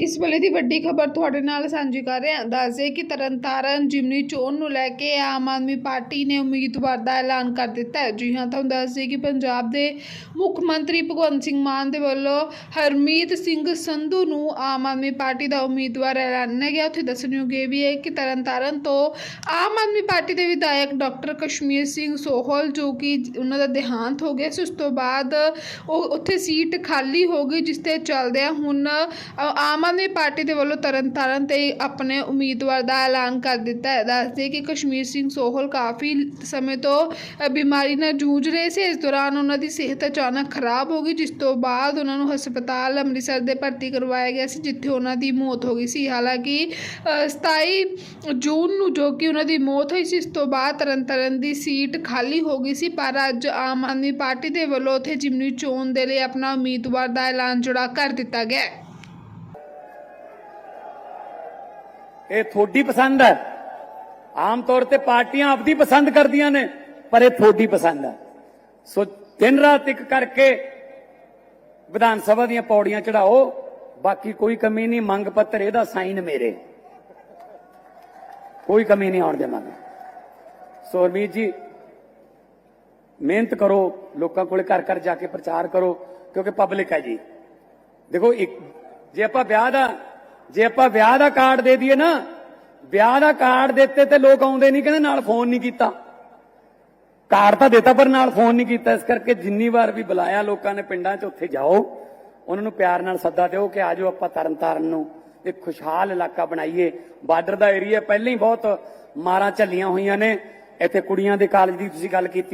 ਇਸ ਵੇਲੇ ਦੀ ਵੱਡੀ ਖਬਰ ਤੁਹਾਡੇ ਨਾਲ ਸਾਂਝੀ ਕਰ ਰਹੇ ਹਾਂ ਦੱਸਦੇ ਕਿ ਤਰਨਤਾਰਨ ਜਿਮਨੀ ਚੋਣ ਨੂੰ ਲੈ ਕੇ ਆਮ ਆਦਮੀ ਪਾਰਟੀ ਨੇ ਉਮੀਦਵਾਰ ਦਾ ਐਲਾਨ ਕਰ ਦਿੱਤਾ ਹੈ। ਜੀ ਹਾਂ, ਤੁਹਾਨੂੰ ਦੱਸਦੇ ਕਿ ਪੰਜਾਬ ਦੇ ਮੁੱਖ ਮੰਤਰੀ ਭਗਵੰਤ ਸਿੰਘ ਮਾਨ ਦੇ ਵੱਲੋਂ ਹਰਮੀਤ ਸਿੰਘ ਸੰਧੂ ਨੂੰ ਆਮ ਆਦਮੀ ਪਾਰਟੀ ਦਾ ਉਮੀਦਵਾਰ ਐਲਾਨਿਆ ਗਿਆ। ਉੱਥੇ ਦੱਸਣਯੋਗ ਇਹ ਵੀ ਹੈ ਕਿ ਤਰਨਤਾਰਨ ਤੋਂ ਆਮ ਆਦਮੀ ਪਾਰਟੀ ਦੇ ਵਿਧਾਇਕ ਡਾਕਟਰ ਕਸ਼ਮੀਰ ਸਿੰਘ ਸੋਹਲ, ਜੋ ਕਿ ਉਹਨਾਂ ਦਾ ਦੇਹਾਂਤ ਹੋ ਗਿਆ ਸੀ, ਉਸ ਤੋਂ ਬਾਅਦ ਉਹ ਉੱਥੇ ਸੀਟ ਖਾਲੀ ਹੋ ਗਈ, ਜਿਸ ਤੇ ਚੱਲਦਿਆਂ ਹੁਣ ਆਮ ਆਮ ਆਦਮੀ ਪਾਰਟੀ ਦੇ ਵੱਲੋਂ ਤਰਨਤਾਰਨ ਤੇ ਆਪਣੇ ਉਮੀਦਵਾਰ ਦਾ ਐਲਾਨ ਕਰ ਦਿੱਤਾ ਹੈ। ਦੱਸਦੇ ਕਿ ਕਸ਼ਮੀਰ ਸਿੰਘ ਸੋਹਲ ਕਾਫੀ ਸਮੇਂ ਤੋਂ ਅ, ਬਿਮਾਰੀ ਨਾਲ ਜੂਝ ਰਹੇ ਸੀ। ਇਸ ਦੌਰਾਨ ਉਹਨਾਂ ਦੀ ਸਿਹਤ ਅਚਾਨਕ ਖਰਾਬ ਹੋ ਗਈ ਜਿਸ ਤੋਂ ਬਾਅਦ ਉਹਨਾਂ ਨੂੰ ਹਸਪਤਾਲ ਅੰਮ੍ਰਿਤਸਰ ਦੇ ਭਰਤੀ ਕਰਵਾਇਆ ਗਿਆ ਸੀ ਜਿੱਥੇ ਉਹਨਾਂ ਦੀ ਮੌਤ ਹੋ ਗਈ ਸੀ। ਹਾਲਾਂਕਿ ਅ, 27 ਜੂਨ ਨੂੰ ਜੋ ਕਿ ਉਹਨਾਂ ਦੀ ਮੌਤ ਹੋਈ ਸੀ ਇਸ ਤੋਂ ਬਾਅਦ ਤਰਨਤਾਰਨ ਦੀ ਸੀਟ ਖਾਲੀ ਹੋ ਗਈ ਸੀ। ਪਰ ਅੱਜ ਆਮ ਆਦਮੀ ਪਾਰਟੀ ਦੇ ਵੱਲੋਂ ਉੱਥੇ ਜਿਮਨੀ ਚੋਣ ਦੇ ਲਈ ਆਪਣਾ ਉਮੀਦਵਾਰ ਦਾ ਐਲਾਨ ਜੁੜਾ ਕਰ ਦਿੱਤਾ ਗਿਆ ਹੈ। ਇਹ ਤੁਹਾਡੀ ਪਸੰਦ ਹੈ। ਆਮ ਤੌਰ ਤੇ ਪਾਰਟੀਆਂ ਆਪਦੀ ਪਸੰਦ ਕਰਦੀਆਂ ਨੇ, ਪਰ ਇਹ ਤੁਹਾਡੀ ਪਸੰਦ ਹੈ। ਸੋ ਦਿਨ ਰਾਤ ਇੱਕ ਕਰਕੇ ਵਿਧਾਨ ਸਭਾ ਦੀਆਂ ਪੌੜੀਆਂ ਚੜਾਓ, ਬਾਕੀ ਕੋਈ ਕਮੀ ਨਹੀਂ, ਮੰਗ ਪੱਤਰ ਇਹਦਾ ਸਾਈਨ ਮੇਰੇ। ਕੋਈ ਕਮੀ ਨਹੀਂ ਆਉਣ ਦੇਵਾਂਗੇ। ਸੋ ਹਰਮੀਤ ਜੀ, ਮਿਹਨਤ ਕਰੋ, ਲੋਕਾਂ ਕੋਲ ਘਰ ਘਰ ਜਾ ਕੇ ਪ੍ਰਚਾਰ ਕਰੋ, ਕਿਉਂਕਿ ਪਬਲਿਕ ਹੈ ਜੀ। ਦੇਖੋ ਇੱਕ ਜੇ ਆਪਾਂ ਵਿਆਹ ਦਾ ਜੇ ਆਪਾਂ ਵਿਆਹ ਦਾ ਕਾਰਡ ਦੇ ਦਈਏ ਨਾ, ਵਿਆਹ ਦਾ ਕਾਰਡ ਦਿੱਤੇ ਤੇ ਲੋਕ ਆਉਂਦੇ ਨਹੀਂ ਕਹਿੰਦੇ ਨਾਲ ਫੋਨ ਨਹੀਂ ਕੀਤਾ। ਕਾਰਡ ਤਾਂ ਦਿੱਤਾ, ਪਰ ਨਾਲ ਫੋਨ ਨਹੀਂ ਕੀਤਾ। ਇਸ ਕਰਕੇ ਜਿੰਨੀ ਵਾਰ ਵੀ ਬੁਲਾਇਆ ਲੋਕਾਂ ਨੇ ਪਿੰਡਾਂ 'ਚ, ਉੱਥੇ ਜਾਓ। ਉਹਨਾਂ ਨੂੰ ਪਿਆਰ ਨਾਲ ਸੱਦਾ ਦਿਓ ਕਿ ਆਜੋ ਆਪਾਂ ਤਰਨਤਾਰਨ ਨੂੰ। ਇੱਕ ਖੁਸ਼ਹਾਲ ਇਲਾਕਾ ਬਣਾਈਏ। ਬਾਰਡਰ ਦਾ ਏਰੀਆ ਪਹਿਲਾਂ ਹੀ ਬਹੁਤ ਮਾਰਾਂ ਝੱਲੀਆਂ ਹੋਈਆਂ ਨੇ। ਇੱਥੇ ਕੁੜੀਆਂ ਦੇ ਕਾਲਜ ਦੀ ਤੁਸੀਂ ਗੱਲ ਕੀਤੀ